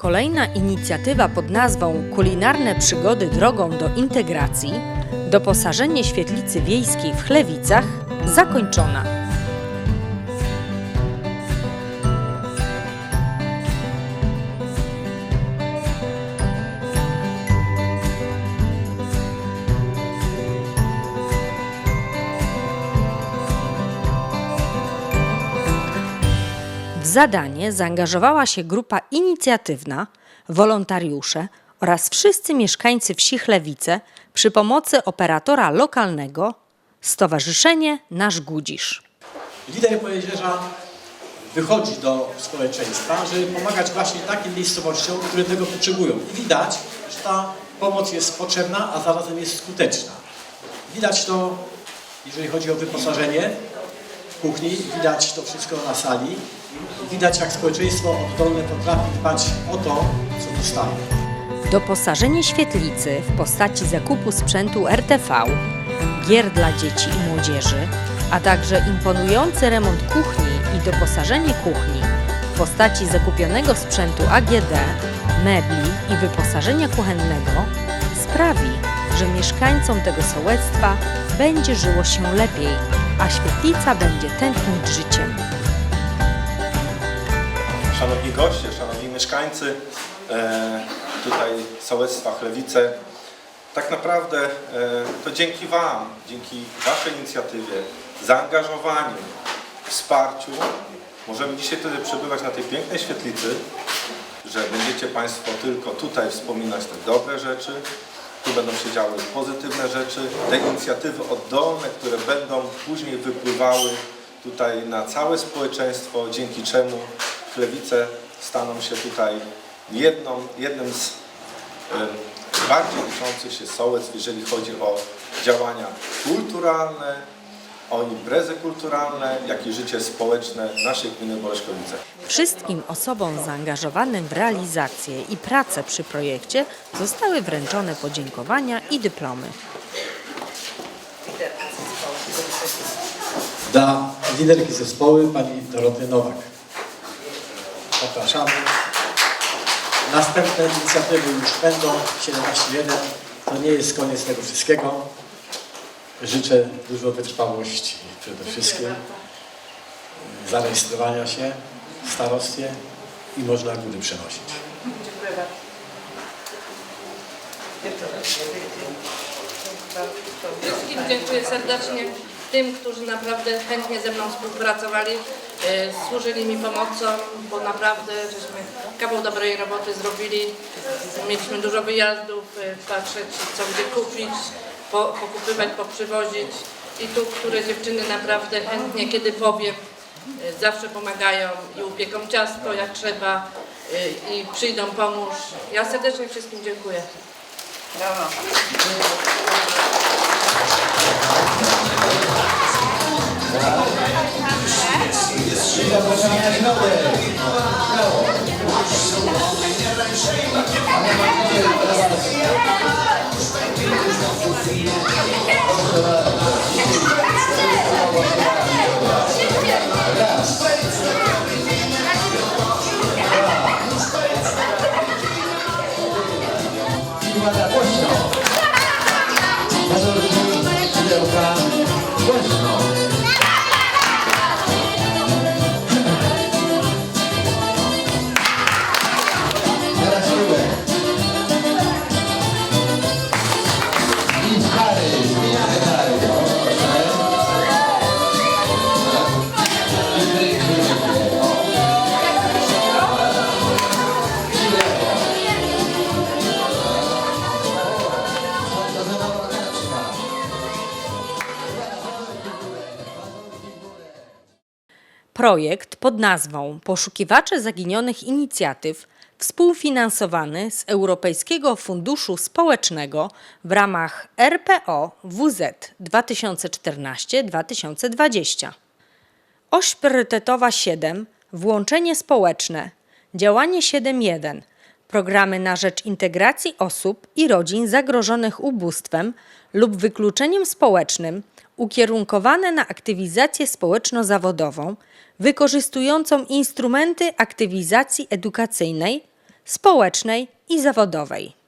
Kolejna inicjatywa pod nazwą Kulinarne przygody drogą do integracji, doposażenie świetlicy wiejskiej w Chlewicach, zakończona. Zadanie zaangażowała się grupa inicjatywna, wolontariusze oraz wszyscy mieszkańcy wsi Chlewice przy pomocy operatora lokalnego Stowarzyszenie Nasz Gudzisz. Lider Pojezierza wychodzi do społeczeństwa, żeby pomagać właśnie takim miejscowościom, które tego potrzebują. I widać, że ta pomoc jest potrzebna, a zarazem jest skuteczna. Widać to, jeżeli chodzi o wyposażenie kuchni, widać to wszystko na sali. Widać, jak społeczeństwo oddolne potrafi dbać o to, co dostaje. Doposażenie świetlicy w postaci zakupu sprzętu RTV, gier dla dzieci i młodzieży, a także imponujący remont kuchni i doposażenie kuchni w postaci zakupionego sprzętu AGD, mebli i wyposażenia kuchennego sprawi, że mieszkańcom tego sołectwa będzie żyło się lepiej, a świetlica będzie tętnić życiem. Szanowni goście, szanowni mieszkańcy e, tutaj sołectwa Chlewice, tak naprawdę e, to dzięki Wam, dzięki Waszej inicjatywie, zaangażowaniu, wsparciu możemy dzisiaj tutaj przebywać na tej pięknej świetlicy, że będziecie Państwo tylko tutaj wspominać te dobre rzeczy, tu będą się działy pozytywne rzeczy, te inicjatywy oddolne, które będą później wypływały tutaj na całe społeczeństwo, dzięki czemu Chlewice staną się tutaj jedną, jednym z bardziej liczących się sołectw, jeżeli chodzi o działania kulturalne, o imprezy kulturalne, jak i życie społeczne naszej gminy Boleszkowice. Wszystkim osobom zaangażowanym w realizację i pracę przy projekcie zostały wręczone podziękowania i dyplomy. Dla liderki zespołu pani Doroty Nowak. Zapraszamy. Następne inicjatywy już będą 17.1. To nie jest koniec tego wszystkiego. Życzę dużo wytrwałości przede wszystkim. Zarejestrowania się w starostwie i można góry przenosić. Dziękuję bardzo. Wszystkim dziękuję serdecznie. Tym, którzy naprawdę chętnie ze mną współpracowali, e, służyli mi pomocą, bo naprawdę żeśmy kawał dobrej roboty zrobili. Mieliśmy dużo wyjazdów, e, patrzeć co gdzie kupić, po, pokupywać, poprzywozić. I tu, które dziewczyny naprawdę chętnie, kiedy powiem, e, zawsze pomagają i upieką ciasto jak trzeba i przyjdą pomóż. Ja serdecznie wszystkim dziękuję. Brawo. Double China Noel. Projekt pod nazwą Poszukiwacze Zaginionych Inicjatyw współfinansowany z Europejskiego Funduszu Społecznego w ramach RPO WZ 2014-2020. Oś priorytetowa 7 Włączenie społeczne. Działanie 7.1 Programy na rzecz integracji osób i rodzin zagrożonych ubóstwem lub wykluczeniem społecznym ukierunkowane na aktywizację społeczno-zawodową, wykorzystującą instrumenty aktywizacji edukacyjnej, społecznej i zawodowej.